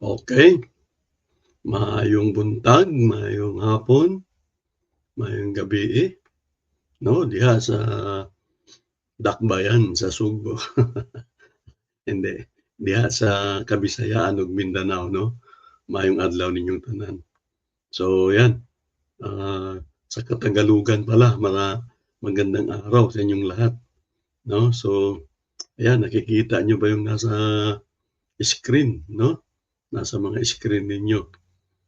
Okay. Maayong buntag, maayong hapon, maayong gabii, 'no, diha sa Dakbayan sa Subo. Hindi, diha sa Kabisayaan ug Mindanao 'no. Maayong adlaw ninyong tanan. So 'yan, ah, sa Katagalugan pala mga magandang araw sa inyong lahat, 'no. So, ayan nakikita niyo ba yung nasa screen 'no, nasa mga screen ninyo.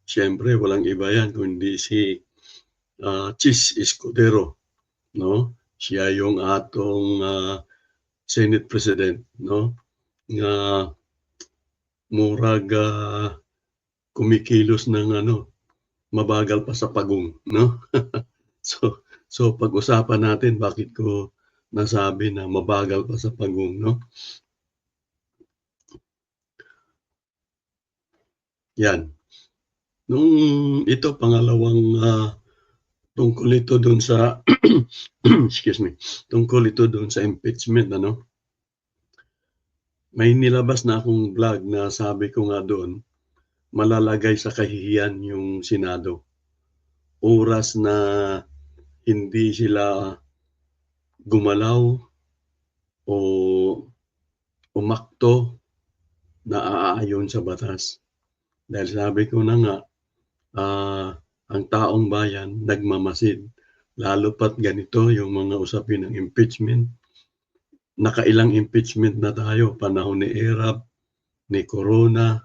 Siyempre walang iba yan kundi si, ah, Chis Escudero 'no. Siya yung atong, ah, Senate President 'no, nga murag, ah, kumikilos ng ano, mabagal pa sa pagong 'no. So so pag-usapan natin bakit ko nasabi na mabagal pa sa pagong 'no. Yan. Nung ito pangalawang, ah, tungkol ito dun sa excuse me, tungkol ito dun sa impeachment ano. May nilabas na akong vlog na sabi ko nga dun, malalagay sa kahihiyan yung Senado. Oras na hindi sila gumalaw o umakto na aayon sa batas. Dahil sabi ko na nga, ah, ang taong bayan nagmamasid, lalo pa't ganito yung mga usapin ng impeachment. Nakailang impeachment na tayo, panahon ni Erap, ni Corona,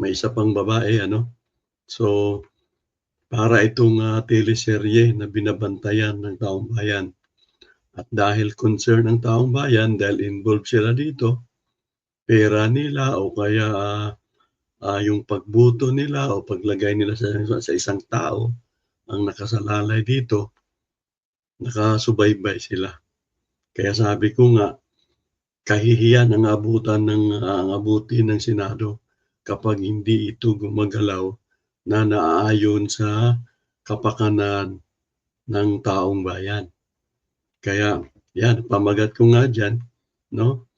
may isa pang babae ano. So, para itong, ah, teleserye na binabantayan ng taong bayan. At dahil concern ang taong bayan, dahil involved sila dito, pera nila o kaya, ah, ah, yung pagboto nila o paglagay nila sa sa isang tao ang nakasalalay dito, nakasubaybay sila. Kaya sabi ko nga, kahihiyan ang abutan ng, ah, ang abutin ng Senado kapag hindi ito gumagalaw na naaayon sa kapakanan ng taong bayan. Kaya yan, pamagat ko nga diyan 'no,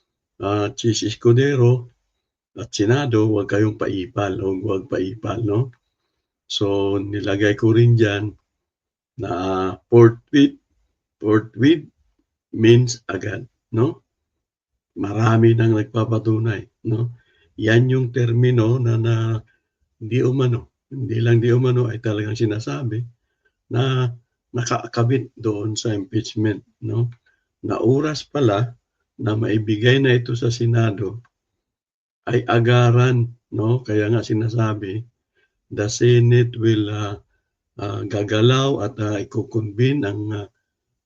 ah, Chis Escudero at Senado, huwag kayong paipal o huwag paipal 'no. So, nilagay ko rin diyan na forthwith, forthwith means agad 'no. Marami ng nagpapatunay 'no. Yan yung termino na na di umano, hindi lang di umano ay talagang sinasabi na nakakabit doon sa impeachment 'no. Na oras pala na maibigay na ito sa Senado ay agaran 'no. Kaya nga sinasabi, the Senate will, ah, ah, gagalaw at, ah, iko-convene ang, ah,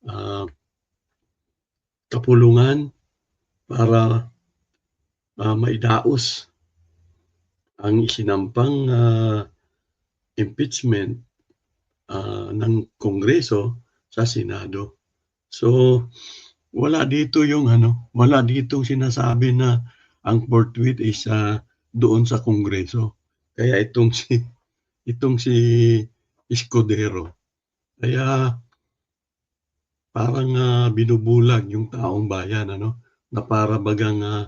ah kapulungan para, ah, maidaos ang isinampang, ah, impeachment, ah, ng Kongreso sa Senado. So, wala dito yung ano, wala ditong sinasabi na ang forthwith is, ah, doon sa Kongreso. Kaya itong si itong si Escudero, kaya parang, ah, binubulag yung taong bayan ano, na para bagang, ah,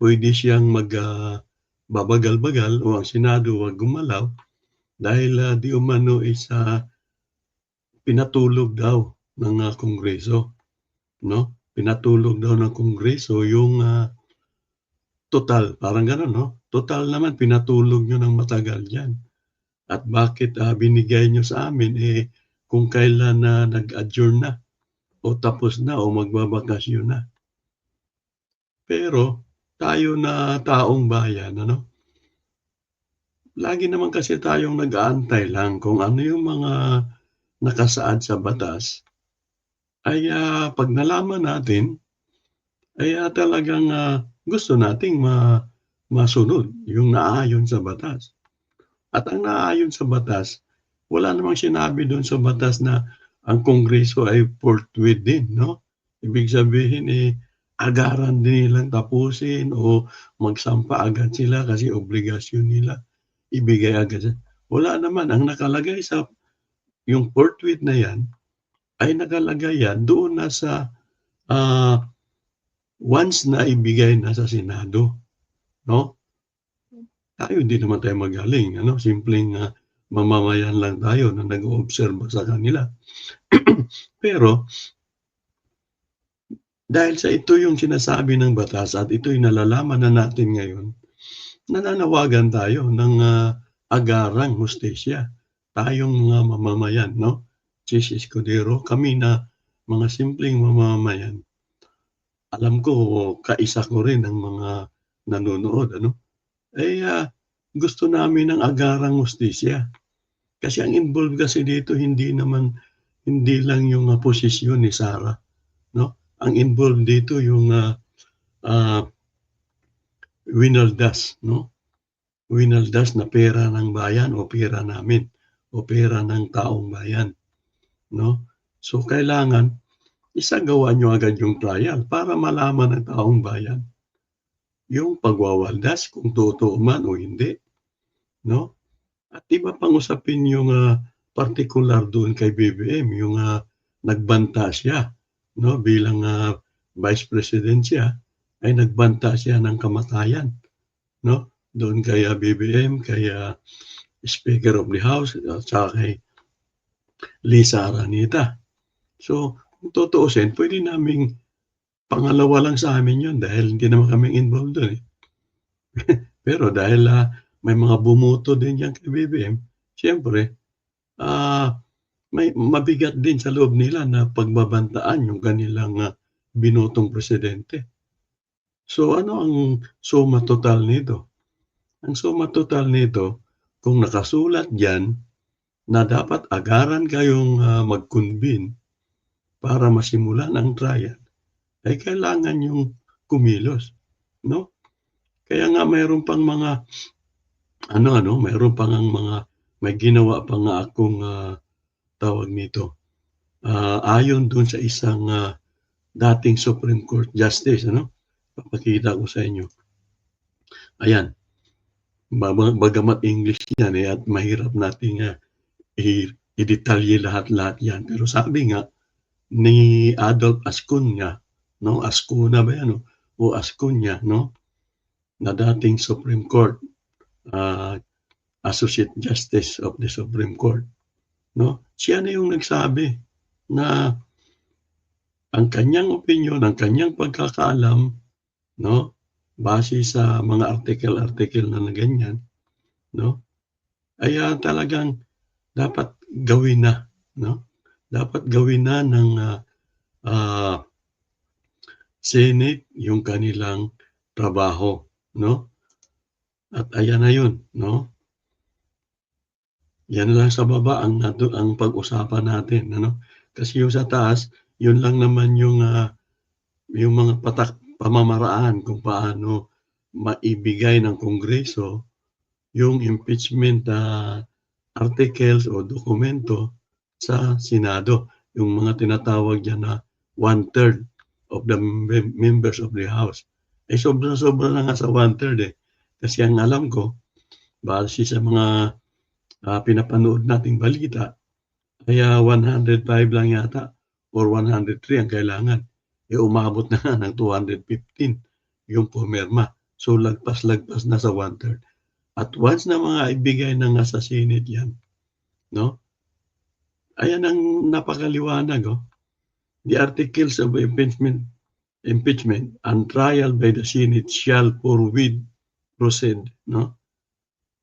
puwede siyang mag, ah, babagal-bagal o ang Senado wag gumalaw dahil, ah, di umano is, ah, pinatulog daw ng, ah, Kongreso 'no. Pinatulog daw ng Kongreso yung, ah, tutal parang gano'n 'no. Tutal naman pinatulog niyo ng matagal yan at bakit, ah, binigay niyo sa amin, eh, kung kailan na nag-adjourn na o tapos na o magbabakasyon na. Pero tayo na taong bayan ano, lagi naman kasi tayong nag-aantay lang kung ano yung mga nakasaad sa batas ay, ah, 'pag nalaman natin ay, ah, talagang, ah, gusto nating ma masunod yung naaayon sa batas. At ang naaayon sa batas, wala namang sinabi dun sa batas na ang Kongreso ay forthwith din 'no. Ibig sabihin, eh, agaran din nilang tapusin o magsampa agad sila kasi obligasyon nila ibigay agad wala naman. Ang nakalagay sa yung forthwith na yan ay nakalagay yan doon na sa, ah, once na ibigay na sa Senado 'no. tayo hindi naman tayo magaling ano, simpleng, ah, mamamayan lang tayo na nag-oobserba sa kanila. Pero dahil sa ito yung sinasabi ng batas at ito'y nalalaman na natin ngayon, nananawagan tayo ng, ah, agarang hustisya. Tayong mga mamamayan 'no, Chis Escudero, kami na mga simpleng mamamayan. Alam ko kaisa ko rin ang mga nanonood ano, eh, ah, gusto namin ng agarang hustisya. Kasi ang involved kasi dito hindi naman hindi lang yung, ah, posisyon ni Sara 'no, ang involved dito yung, ah, ah, winaldas 'no, winaldas na pera ng bayan o pera namin o pera ng taong bayan 'no. So kailangan isagawa niyo agad yung trial para malaman ng taong bayan yung pagwawaldas kung totoo man o hindi 'no. At iba pang usapin yung, ah, partikular doon kay BBM yung, ah, nagbanta siya 'no, bilang, ah, Vice President siya, ay nagbanta siya ng kamatayan 'no, doon kay, ah, BBM, kay, ah, Speaker of the House at saka kay Lisa Araneta. So kung tutuusin puwede naming pangalawa lang sa amin yun dahil hindi naman kami involved dun, eh. Pero dahil, ah, may mga bumoto din diyan kay BBM, siyempre, ah, may mabigat din sa loob nila na pagbabantaan yung kanilang, ah, binotong presidente. So ano ang suma total nito? Ang suma total nito kung nakasulat diyan na dapat agaran kayong, ah, mag-convene para masimulan ang trial, ay kailangan niyong kumilos 'no. Kaya nga mayro'n pang mga ano-ano, mayro'n pa ngang mga may ginawa pa nga akong, ah, tawag nito, ah, ayon dun sa isang, ah, dating Supreme Court Justice ano, papakita ko sa inyo. Ayan. Ba ba bagamat English yan, eh, at mahirap nating, i i-detalye lahat-lahat yan, pero sabi nga ni Adolf Ascuna 'no, Ascuna ba yan o Ascuña 'no, na dating Supreme Court, ah, Associate Justice of the Supreme Court 'no. Siya na yung nagsabi na ang kanyang opinyon, ang kanyang pagkakaalam 'no, base sa mga article-article na na ganyan 'no, ay, ah, talagang dapat gawin na 'no, dapat gawin na ng, ah, ah, Senate yung kanilang trabaho 'no. At ayan na yun 'no. Yan lang sa baba ang ang pag-usapan natin ano. Kasi yung sa taas, yun lang naman yung, ah, yung mga patak pamamaraan kung paano maibigay ng Kongreso yung impeachment, ah, articles o dokumento sa Senado, yung mga tinatawag diyan na one-third of the mem members of the House. Eh, sobra-sobra na nga sa one-third, eh. Kasi ang alam ko, base sa mga, ah, pinapanood nating balita, ay, ah, 105 lang yata or 103 ang kailangan. Eh, umabot na nga ng 215 yung pumirma. So lagpas-lagpas na sa one-third. At once na mga ibigay na nga sa Senate yan 'no, ayan ang napakaliwanag, oh. The articles of impeachment impeachment and trial by the Senate shall forthwith proceed 'no.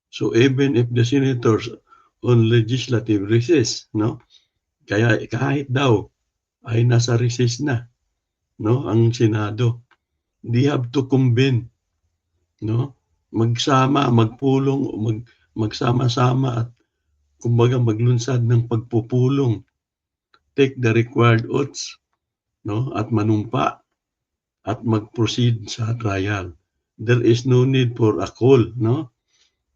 So even if the senators on legislative recess 'no, kaya kahit daw ay nasa recess na 'no, ang Senado, they have to convene 'no, magsama, magpulong mag magsama-sama at kumbaga maglunsad ng pagpupulong. Take the required oaths 'no, at manumpa at mag-proceed sa trial. There is no need for a call 'no.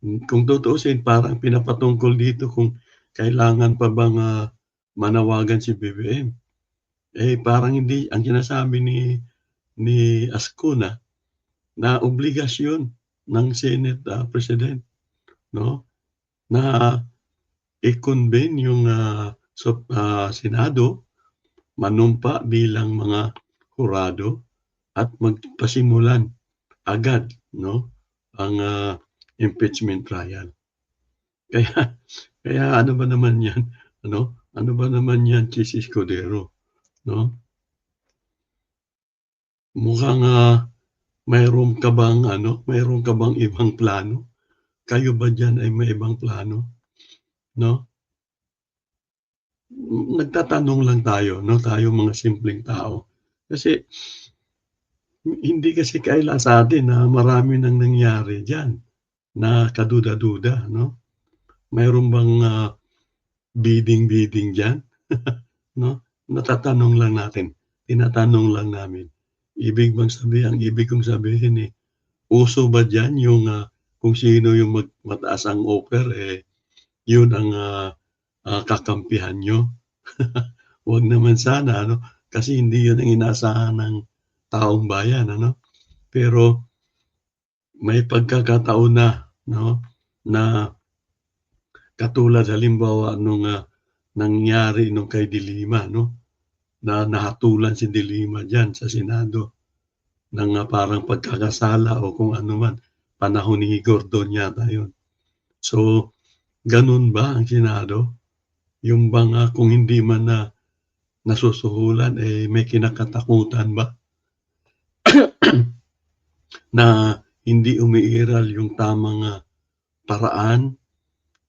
Kung tutuusin parang pinapatungkol dito kung kailangan pa bang, ah, manawagan si BBM. Eh, parang hindi ang sinasabi ni ni Ascuna na obligasyon ng Senate, ah, President 'no, na i-convene yung, ah, sup ah, Senado, manumpa bilang mga hurado at magpasimulan agad 'no, ang, ah, impeachment trial. Kaya kaya ano ba naman 'yan, ano? Ano ba naman 'yan, Chis Escudero, 'no? Mukhang, ah, mayroon ka bang ano, mayroon ka bang ibang plano? Kayo ba diyan ay may ibang plano, 'no? Nagtatanong lang tayo 'no, tayong mga simpleng tao. Kasi hindi kasi kaila sa atin na marami ng nangyari diyan na kaduda-duda 'no? Mayroon bang, ah, bidding-bidding diyan? 'No? Natatanong lang natin, tinatanong lang namin. Ibig bang sabihin ang ibig kong sabihin, eh, uso ba diyan yung, ah, kung sino yung mag mataas ang offer, eh, yun ang, ah, ah, kakampihan niyo? Wag naman sana ano, kasi hindi yun ang inaasahan ng taong bayan ano. Pero may pagkakataon na 'no, na katulad halimbawa nung, ah, nangyari nung kay De Lima 'no, na nahatulan si De Lima diyan sa Senado ng, ah, parang pagkakasala o kung ano man, panahon ni Gordon yata yun. So, ganun ba ang Senado? Yung bang, ah, kung hindi man na nasusuhulan, eh, may kinakatakutan ba? Na hindi umiiral yung tamang, ah, paraan,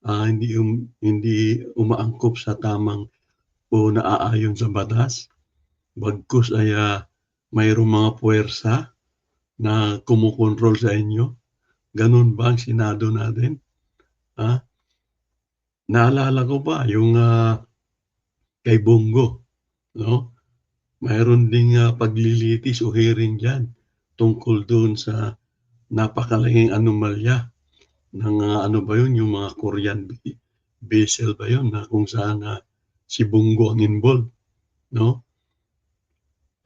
ah, hindi um hindi umaangkop sa tamang o naaayon sa batas, bagkus ay, ah, mayroong mga puwersa na kumokontrol sa inyo? Ganun ba ang Senado natin? Ah, naalala ko pa yung, ah, kay Bongo 'no, mayroon ding, ah, paglilitis o hearing diyan tungkol dun sa napakalaking anomalya ng, ah, ano ba yun, yung mga Korean ve vessel ba yun na kung saan, ah, si Bongo ang involved 'no?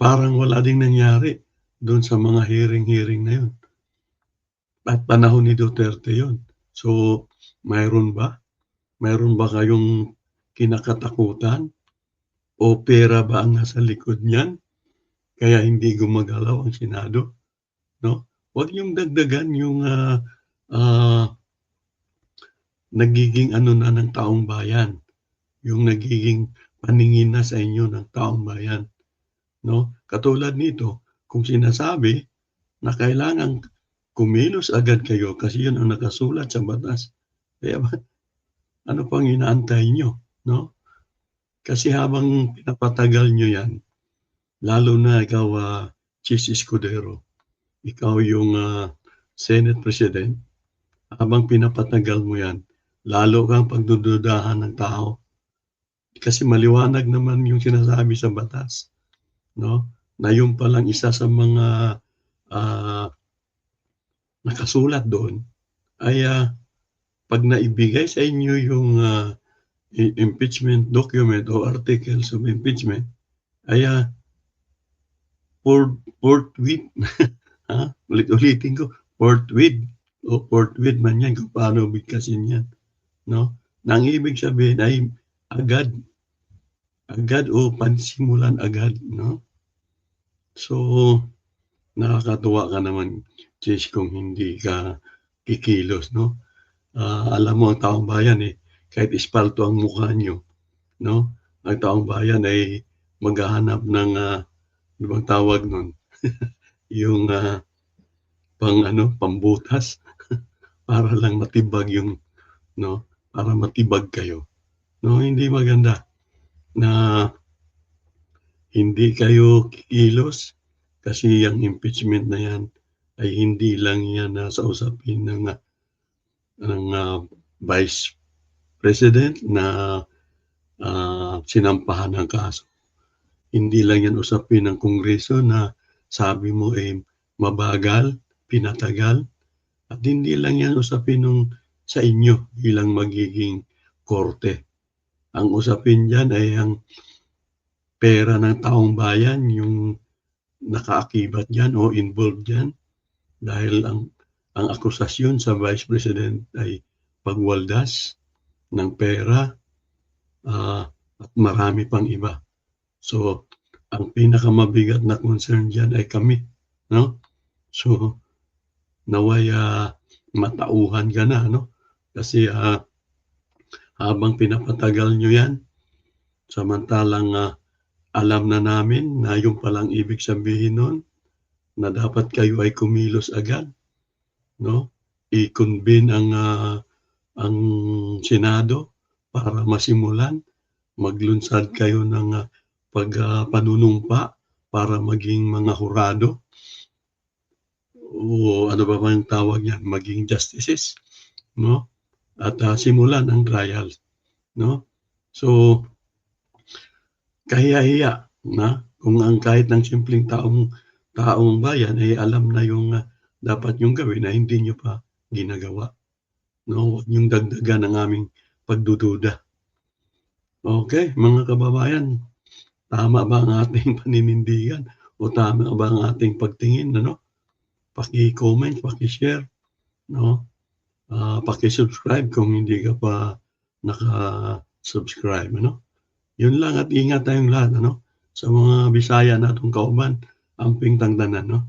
Parang wala ding nangyari dun sa mga hearing-hearing na yun. At panahon ni Duterte yun. So, mayroon ba? Mayroon ba kayong kinakatakutan? O pera ba ang nasa likod niyan? Kaya hindi gumagalaw ang Senado, 'no? Wag niyong dagdagan yung, ah, ah, nagiging ano na ng taong bayan, yung nagiging paningin na sa inyo ng taong bayan, 'no? Katulad nito, kung sinasabi na kailangang kumilos agad kayo kasi yun ang nakasulat sa batas, eh, aba ano pang inaantay niyo, 'no? Kasi habang pinapatagal niyo yan, lalo na ikaw, ah, Chis Escudero, ikaw yung, ah, Senate President, habang pinapatagal mo yan, lalo kang pagdududahan ng tao. Kasi maliwanag naman yung sinasabi sa batas, 'no, na yun palang isa sa mga, ah, nakasulat dun ay, ah, 'pag naibigay sa inyo yung, i impeachment document o articles of impeachment ay, ah, for forthwith, ah, ulit-ulitin ko, forthwith o forthwith man yan kung paano bigkasin yan, 'no? Na ang ibig sabihin ay agad, agad o pansimulan agad, 'no? So, nakakatuwa ka naman, Chis, kung hindi ka kikilos, 'no? Ah, alam mo ang taong bayan, eh, kahit espalto ang mukha niyo, 'no, ang taong bayan ay maghahanap ng, ah, ano bang tawag nun? Yung, ah, pang-ano, pambutas para lang matibag yung 'no, para matibag kayo, 'no? Hindi maganda na hindi kayo kikilos kasi yang impeachment na yan ay hindi lang yan nasa usapin ng, ng, ah, Vice President na, ah, sinampahan ng kaso. Hindi lang yan usapin ng Kongreso na sabi mo, eh, mabagal, pinatagal, at hindi lang yan usapin nung sa inyo bilang magiging korte. Ang usapin diyan ay ang pera ng taong bayan yung nakaakibat diyan o involved diyan dahil ang ang akusasyon sa Vice President ay pagwaldas ng pera, ah, at marami pang iba. So, ang pinakamabigat na concern diyan ay kami, 'no? So, naway ah, matauhan ka na, no? Kasi ah, habang pinapatagal nyo yan, samantalang ah, alam na namin na yung palang ibig sabihin nun, na dapat kayo ay kumilos agad, no? I-convene ang ah, ang Senado para masimulan, maglunsad kayo ng ah, pag ah, panunumpa para maging mga hurado o ano ba bang tawag niyan, maging justices, no? At ah, simulan ang trial, no? So, kahiya-hiya na kung ang kahit ng simpleng taong taong bayan ay alam na yung ah, dapat yung gawin na hindi nyo pa ginagawa. No, huwag niyong dagdagan ang aming pagdududa. Okay, mga kababayan, tama ba ang ating paninindigan o tama ba ang ating pagtingin, ano? Paki-comment, paki-share, no? Ah, paki-subscribe kung hindi ka pa naka-subscribe, ano? Yun lang at ingat tayong lahat, ano? Sa mga Bisaya natong kauban, amping tangdanan, no?